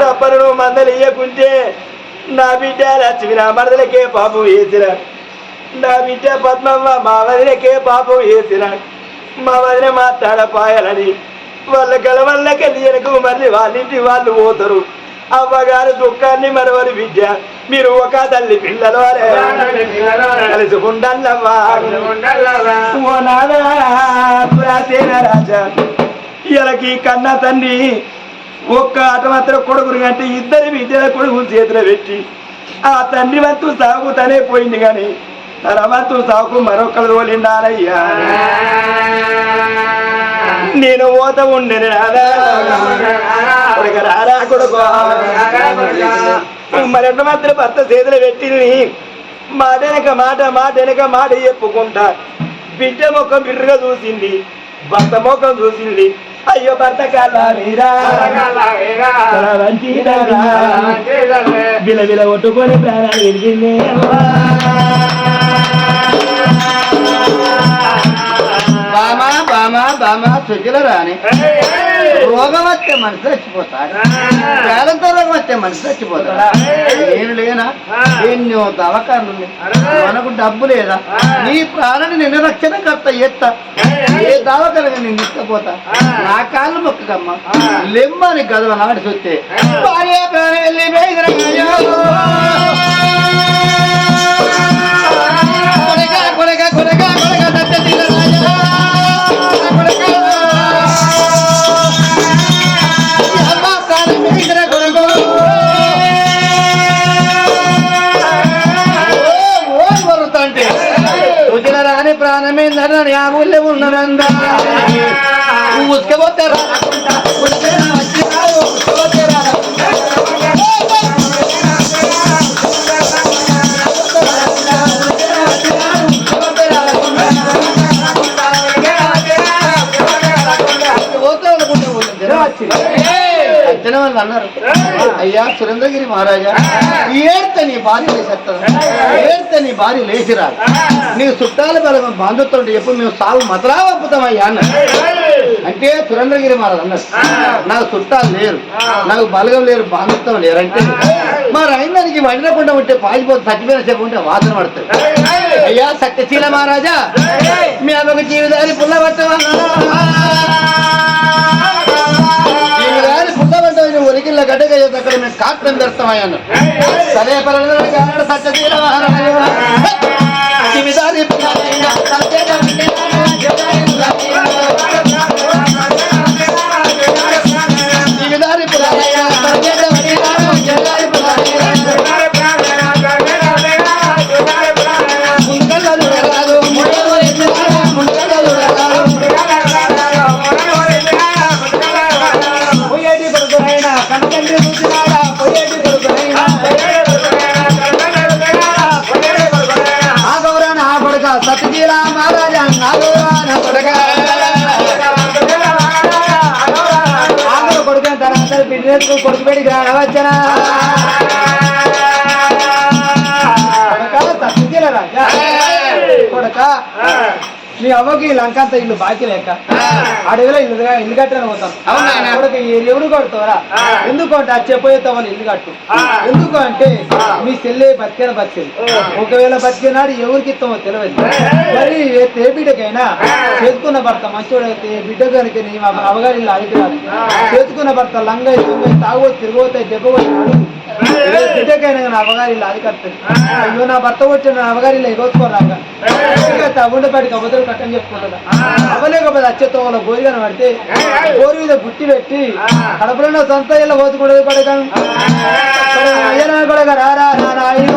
తప్పను మందలు ఇయ్యకుంటే నా బిడ్డ లక్ష్మి నా మరదలకే పాపం వేసిన నా బిడ్డ పద్మమ్మ మా వదిలకే పాపం వేసిన మా వదిన మాట్లాడపాయాలని వాళ్ళ గలవల్లకెళ్ళి వెనక మళ్ళీ వాళ్ళింటి వాళ్ళు పోతారు. అవ్వగారు దుఃఖాన్ని మరవరు బిడ్డ. మీరు ఒక తల్లి పిల్లలు కలుసుకుండల్లవ్వా. ఓ రాజా. ఇలాకి కన్న తండ్రి ఒక్క ఆట మాత్రం కొడుకుని అంటే ఇద్దరి విద్యల కొడుకు చేతిలో పెట్టి ఆ తండ్రి వంతు సాగు తనే పోయింది కానీ తన వంతు సాగు మరొకరు తోలిండారయ్యా నేను ఓత ఉండే రాదా కొడుకు రారా కొడుకు. మరి మాత్రం భర్త చేతిలో పెట్టింది? మాట వెనక మాట మాట వెనక మాట చెప్పుకుంటా. బిడ్డ ముఖం బిడ్డగా చూసింది భర్త ముఖం చూసింది. అయ్యో భర్త కాలా మీరా బిల బిల కొట్టుకొని ప్రాణాలు విరిగింది బామా సుఖిల రాని. రోగం వస్తే మనిషి చచ్చిపోతాడు వేలంతో రోగం వస్తే మనిషి చచ్చిపోతాడు నేను లేనా? ఎన్నో దవకాలు మనకు డబ్బు లేదా? నీ ప్రాణాన్ని నిన్ను రక్షణ కర్త ఎత్తా. ఏ దావకలుగా నేను తీసుకుపోతా? నా కాళ్ళు మొక్కకమ్మ. లెమ్మని గదవ నాటి సొత్తే. భార్య ప్రాణం వెళ్ళి వాళ్ళు అన్నారు అయ్యా సురేంద్రగిరి మహారాజా ఏడ్తే నీ భార్య లేచేస్తుంది ఏడ్తే నీ భార్య లేచిరాదు నీకు చుట్టాల బలం బాంధుత్వం ఎప్పుడు మేము సాగు మతలా పంపుతామయ్యా అన్నారు. అంటే సురేంద్రగిరి మహారాజు అన్నారు. నాకు చుట్టాలు లేరు. నాకు బలగం లేరు బాంధుత్వం లేరు అంటే. మరి అయినానికి వండకుండా ఉంటే పాజిపోతే చచ్చిపోయిన చెప్పు ఉంటే వాసన పడుతుంది. అయ్యా సత్యశీల మహారాజా మీ అమ్మకు జీవితాన్ని పుల్లబట్టమన్నా పుల్లబట్టమని ఒలికిళ్ళ గడ్డగా చేసి అక్కడ మేము కాటం పెడతామయ్యాను సరే పర్వాలేదు సత్యశీల తన అందరి బిడ్డకు కొడుకు పెడికి రావచ్చనా? కొడుక? రాజా కొడుక? మీ అవ్వకి లంకంత ఇల్లు బాకీ లేక అడవిలో ఇల్లు ఇల్లు కట్టని పోతాం. కొడుకు ఎవడు కొడతావరా? ఎందుకు అంటే అచ్చెపోయేతావు అని ఇల్లు కట్టు? ఎందుకు అంటే మీ చెల్లె బతికిన బతికింది. ఒకవేళ బతికినాడు ఎవరికి ఇస్తామో తెలియదు. మరి ఏ బిడ్డకైనా చేసుకున్న భర్త మంచోడైతే బిడ్డ కనుక నీ అవగారి ఇల్లు అడిగి రాదు చేసుకున్న భర్త లంగై తొంగై తాగో తిరగోతాయి దెబ్బ బిడ్డకైనా కానీ అవగారి అయ్యో నా భర్త నా అవగారి ఇల్లు ఎగోసుకోరాక తగుండపాటికి అవతలు కట్టని చెప్పుకుంటుందా? అవలేకపోతే అచ్చేతో గోరిగా పడితే గోరు మీద గుట్టి పెట్టి కడపలో సొంత పోతుకుండదు కొడక రారా నా నాయన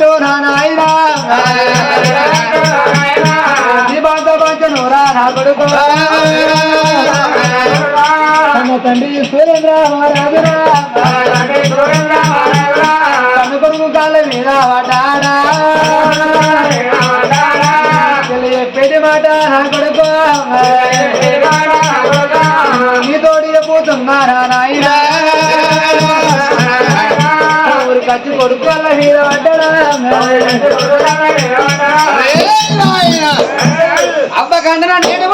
ఇల్లు నాయన నీ నా కొడుకు తన తండ్రి సురేంద్ర మహారాజురా కొడుకు మీద వాటాడా పెట్టి మాట నా కొడుకు. కచ్చి కొడుకు వాళ్ళ మీద పడ్డాడా? అబ్బ కండనా నేను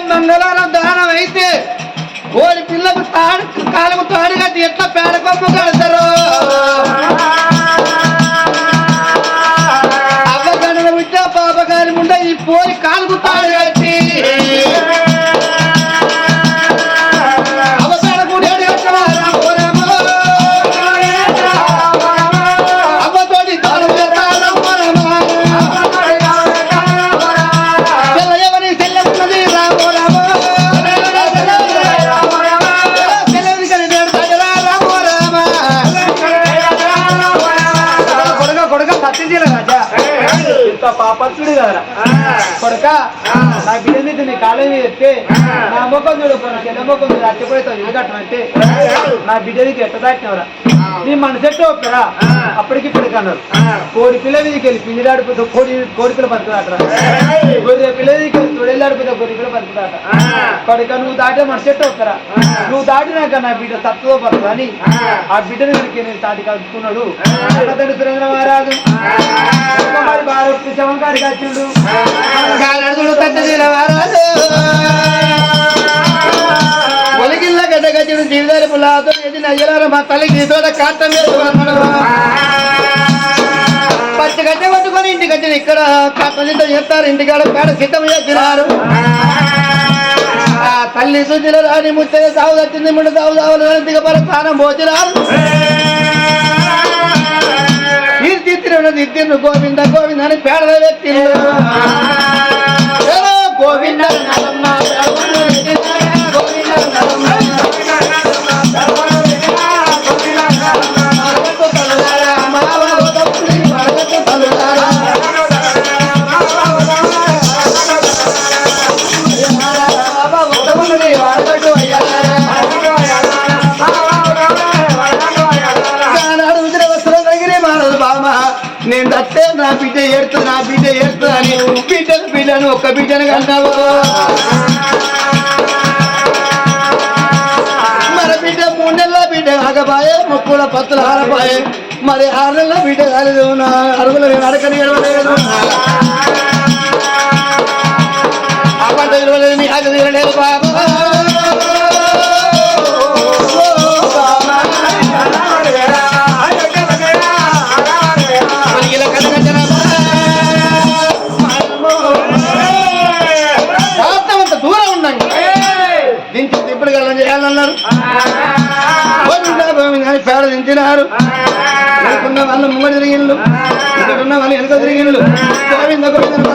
చచ్చిపోతే మంగళవారం దానం అయితే ఓడి పిల్లకు తాడు కాలకు తాడు కట్టి ఎట్లా పేడకొప్పు కడతారు? నీ కాలేజీ చెప్తే నా ముఖం చూడు కొన్ని చెల్ల ముఖం చూడు ఎందుకంటే నా బిడ్డకి ఎట్ట దాటినవరా నీ మనసు ఎట్ట ఒప్పురా అప్పటికి ఇప్పటికి అన్నారు కోడి పిల్ల మీదకి వెళ్ళి పిల్లి ఆడిపోతే కోడి కోడి పిల్ల బతుకుదాటరా గొర్రె పిల్ల మీదకి వెళ్ళి తొడేళ్ళు ఆడిపోతే గొర్రె పిల్ల బతుకుదాట కొడుక నువ్వు దాటే మనసు ఎట్ట ఒప్పురా నువ్వు దాటినాక నా బిడ్డ తత్వ పడదు అని ఆ బిడ్డని కనుక నేను తాటి కలుపుకున్నాడు తండ్రి సురేంద్ర మహారాజు మరి బాగా శవం కాడికి వచ్చిండు కాలడుగుడు తట్టదిన మహారాజు జీవితాలు పులాతో ఏది నయ్యలారు మా తల్లి తోట కాటం పచ్చి గడ్డ పట్టుకొని ఇంటికి వచ్చిన ఇక్కడ కాటం చెప్తారు ఇంటికాడ పేడ సిద్ధం చేసినారు ఆ తల్లి సుజల రాణి ముచ్చట సాగు తచ్చింది ముందు సాగు సాగులు దిగపర స్థానం పోచినారు తీర్చిత్తిన దిద్దిను గోవింద గోవింద అని పేడ వ్యక్తి నేను దత్తే నా బిడ్డ ఏడుతుంది నా బిడ్డ ఏడుతుంది అని బిడ్డను బిడ్డను ఒక్క బిడ్డను కన్నావు. మన బిడ్డ మూడు నెలల బిడ్డ ఆగబాయే ముక్కుల పత్తులు ఆరబాయే. మరి ఆరు నెలల బిడ్డ కాలేదు నా అరుగులు నేను అడగని ఎడవలేదు. ఆ పంట ఇరవలేదు నీ ఆగ తీరలేదు బాబా. ఉన్న వాళ్ళు ముంగడు తిరిగిళ్ళు ఇక్కడ ఉన్న వాళ్ళు వెనుక తిరిగిళ్ళు గోవింద గోవింద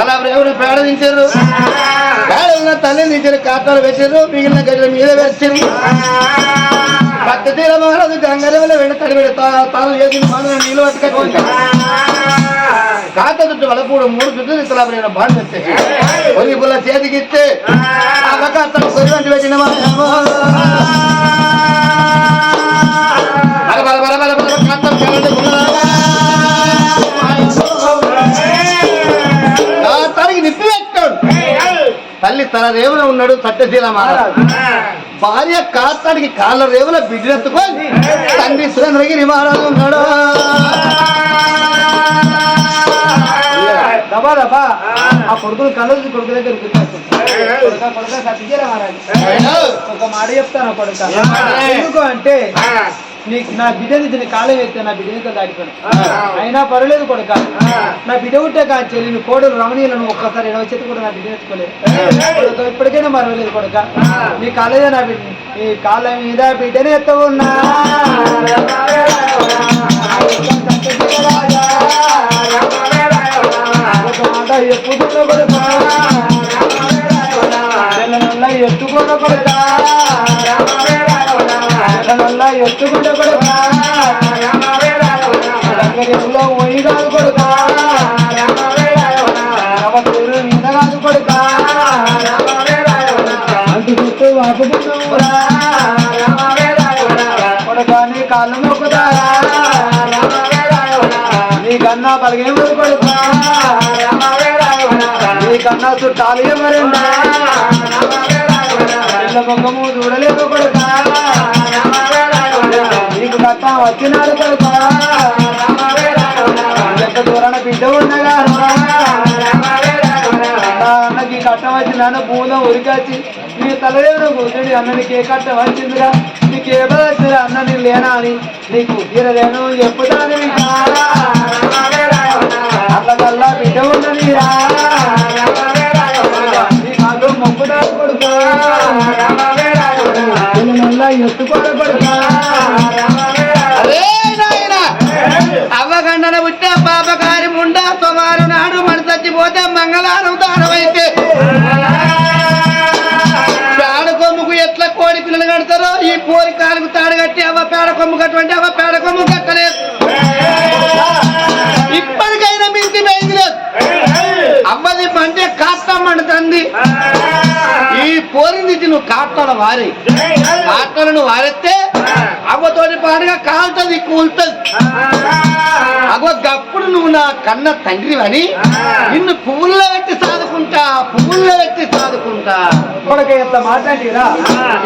అలా ఎవరు పేడ దించారు పేడ ఉన్న తల్లిని దించారు కాటాలు పెట్టారు. మిగిలిన గడ్డల మీద వేసారు పక్క తీర మహారాజు గంగరేవులో వెళ్ళి తడిపెడి తాను చేసిన మనం నీళ్ళు పట్టుకొచ్చి కాట వల్ల కూడా మూడు చుట్టూ ఇతర బాండ్ వచ్చేసి ఒలి పుల్ల చేతికి ఆ పక్క అతను కొరి వంటి పెట్టిన బల తనకి నిప్పి పెట్టాడు. కాళ్ళ రేవుల ఉన్నాడు సత్యశీల మహారాజు భార్య కాస్తానికి కాళ్ళ రేవుల బిడ్డెత్తుకొని తండ్రి సురేంద్రగిరి మహారాజు ఉన్నాడు. దబా దబా ఆ కొడుకులు కళ్ళు కొడుకు దగ్గర కొడుక కొడుక సత్యజీల మహారాజు. ఒక మాట చెప్తాను కొడుక. ఎందుకు అంటే నీకు నా బిడ్డ నుంచి నీ కాలం ఎత్తే నా బిడ్డ నుంచి దాటిపోయాను. అయినా పర్వాలేదు కొడుక. నా బిడ్డ ఉంటే కాంచి నేను కోడలు రమణీయులను ఒక్కసారి ఎడవ చేతి కూడా నా బిడ్డ ఎత్తుకోలేదు ఇప్పటికైనా మరవలేదు కొడుక. నీ కాలేజే నా బిడ్డ నీ కాళ్ళ మీద బిడ్డనే ఎత్తవున్నా. చుట్టూ వాపుకున్నావురా కొడుక నీ కాళ్ళు మొక్కుతారా నీకన్నా పలిగేమరు కొడుక నీకన్నా చుట్టాలు ఎవరున్నా పిల్ల ముఖము చూడలేదు కొడుక నీకు కట్ట వచ్చినాడు కొడుకా ఎంత దూరాన బిడ్డ ఉండగా కట్టవచ్చు నాన్న భూమిలో పూలం ఉరికొచ్చి నీ తలదేవుడు కూర్చుని అన్న నీకే కట్ట వచ్చిందిరా నీకు ఏ బాధ వచ్చిందిరా అన్న నీ లేనా అని నీకు తీరలేను చెప్పుతాను అల్లకల్లా బిడ్డ ఉన్నదిరా నీ కాదు మొక్కుదా కొడుకు. కాస్తాల వారి. కాస్తాలను వారెత్తే అవ్వతోటి పాటుగా కాలుతుంది కూలుతుంది. అగో గప్పుడు నువ్వు నా కన్న తండ్రి అని నిన్ను పువ్వుల్లో పెట్టి సాదుకుంటా పువ్వుల్లో పెట్టి సాదుకుంటా. ఇప్పటికే ఎంత మాట్లాడిరా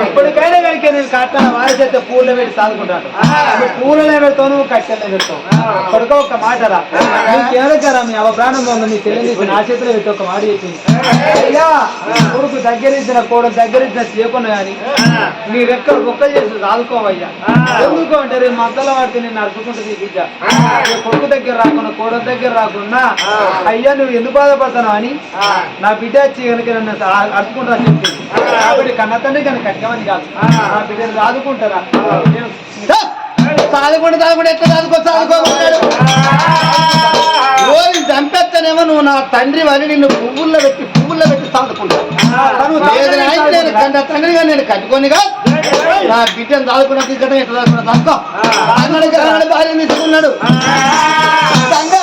ఎప్పటికైనా కనుక నేను కట్టాను వారి చేస్తే పూల పెట్టి సాదుకుంటాను. పూలనే పెడతావు నువ్వు కట్టెలనే పెడతావు. ఒక మాట రా. మీ అవ ప్రాణం ఉంది మీ తీసి నా చేతిలో పెట్టి ఒక మాట చెప్పింది. అయ్యా కొడుకు దగ్గర ఇచ్చిన కోడలు దగ్గర ఇచ్చిన చేయకున్నా కానీ నీ రెక్కలు కుక్క చేసి సాదుకోవయ్యా ఎందుకు అంటే రేపు మద్దల వాడితే నేను నడుచుకుంటుంది బిడ్డ. కొడుకు దగ్గర రాకుండా కోడల దగ్గర రాకుండా అయ్యా నువ్వు ఎందుకు బాధపడతావు అని నా బిడ్డ వచ్చి కనుక నన్ను అడుచుకుంటా చెప్పింది. కాబట్టి కన్న తండ్రి కనుక కట్టమని కాదు. నా బిడ్డను రాదుకుంటారా? నేను సాదుకుంటూ సాదుకుంటూ ఎట్లా సాదుకో సాదుకోమన్నాడు ఓరి చంపెత్తనేమో నువ్వు నా తండ్రి అని నిన్ను పువ్వుల్లో పెట్టి పువ్వుల్లో పెట్టి తాగుకుంటా. తను నేను కన్న తండ్రిగా నేను కట్టుకోనిగా నా బిడ్డను దాదుకున్న తీసుకుంటే ఎట్లా దాదుకున్నా తాగుకో. భార్య తీసుకున్నాడు సంగ